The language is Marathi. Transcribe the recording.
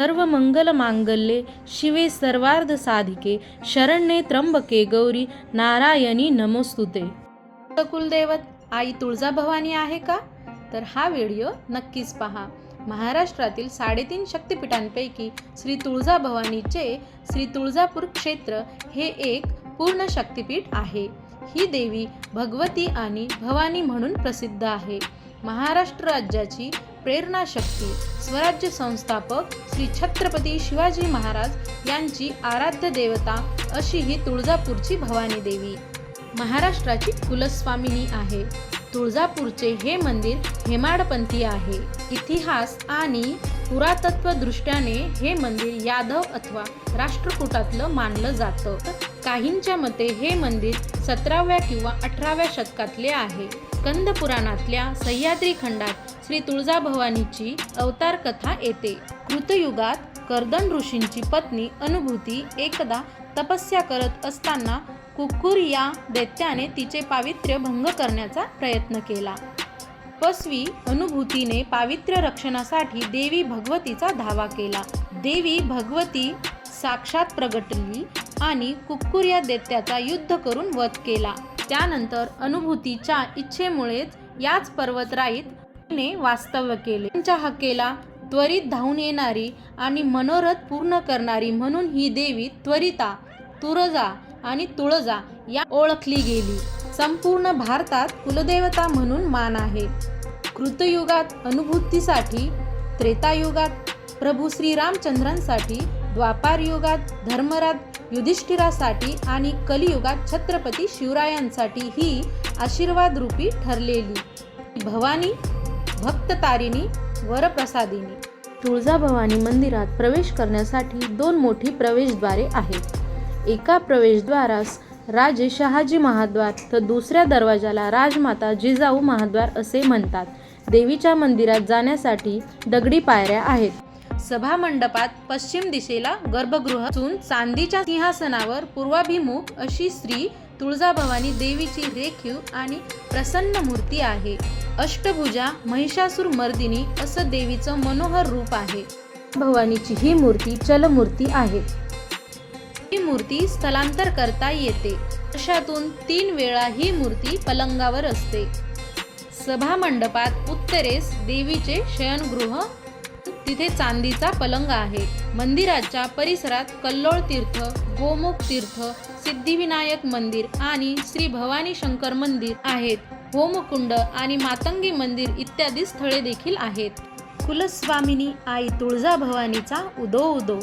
सर्व मंगल मांगल्ये शिवे सर्वार्ध साधिके शरण्ये त्र्यंबके गौरी नारायणी नमोस्तुते. कुलदैवत आई तुळजाभवानी आहे का? तर हा व्हिडिओ नक्कीच पहा. महाराष्ट्रातील साडेतीन शक्तिपीठांपैकी श्री तुळजाभवानीचे श्री तुळजापूर क्षेत्र हे एक पूर्ण शक्तिपीठ आहे. ही देवी भगवती आणि भवानी म्हणून प्रसिद्ध आहे. महाराष्ट्र राज्याची प्रेरणाशक्ती स्वराज्य संस्थापक श्री छत्रपती शिवाजी महाराज यांची आराध्य देवता अशी ही तुळजापूरची भवानी देवी. महाराष्ट्राची कुलस्वामिनी आहे. तुळजापूरचे हे मंदिर हेमाडपंथी आहे. इतिहास आणि पुरातत्व दृष्ट्याने हे मंदिर यादव अथवा राष्ट्रकूटातलं मानलं जातं. काहींच्या मते हे मंदिर सतराव्या किंवा अठराव्या शतकातले आहे. स्कंद पुराणातल्या सह्याद्री खंडात श्री तुळजाभवानीची अवतार कथा येते. कृतयुगात कर्दन ऋषींची पत्नी अनुभूती एकदा तपस्या करत असताना कुक्कुर या दैत्याने तिचे पावित्र्य भंग करण्याचा प्रयत्न केला. पसवी अनुभूतीने पावित्र्य रक्षणासाठी देवी भगवतीचा धावा केला. देवी भगवती साक्षात प्रगटली आणि कुक्कुर या दैत्याचा युद्ध करून वध केला. त्यानंतर अनुभूतीच्या इच्छेमुळेच याच पर्वतराईत तिने वास्तव्य केले. त्यांच्या हक्केला त्वरित धावून येणारी आणि मनोरथ पूर्ण करणारी म्हणून ही देवी त्वरिता तुरजा आणि तुळजा या ओळखली गेली. संपूर्ण भारतात कुलदेवता म्हणून मान आहे. कृतयुगात अनुभूतीसाठी त्रेतायुगात प्रभू श्रीरामचंद्रांसाठी द्वापार युगात धर्मराज युधिष्ठिरासाठी आणि कलियुगात छत्रपती शिवरायांसाठी ही आशीर्वाद रूपी ठरलेली. भवानी भक्ततारिणी वरप्रसादिनी. तुळजाभवानी मंदिरात प्रवेश करण्यासाठी दोन मोठी प्रवेशद्वारे आहेत. एका प्रवेशद्वारास राजे शहाजी महाद्वार तर दुसऱ्या दरवाजाला राजमाता जिजाऊ महाद्वार असे म्हणतात. देवीच्या मंदिरात जाण्यासाठी दगडी पायऱ्या आहेत. सभा मंडपात पश्चिम दिशेला गर्भगृह असून चांदीच्या सिंहासनावर पूर्वाभिमुख अशी श्री तुळजाभवानी देवीची रेखीव आणि प्रसन्न मूर्ती आहे. अष्टभुजा महिषासूर मर्दिनी असं देवीचं मनोहर रूप आहे. भवानीची ही मूर्ती चलमूर्ती आहे. ही मूर्ती स्थलांतर करता येते. वर्षातून तीन वेळा ही मूर्ती पलंगावर असते. सभा मंडपात उत्तरेस देवीचे शयनगृह तिथे चांदीचा पलंग आहे. मंदिराच्या परिसरात कल्लोळ तीर्थ गोमुख तीर्थ सिद्धिविनायक मंदिर आणि श्री भवानी शंकर मंदिर आहेत. होमकुंड आणि मातंगी मंदिर इत्यादी स्थळे देखील आहेत. कुलस्वामिनी आई तुळजा भवानीचा उदो उदो.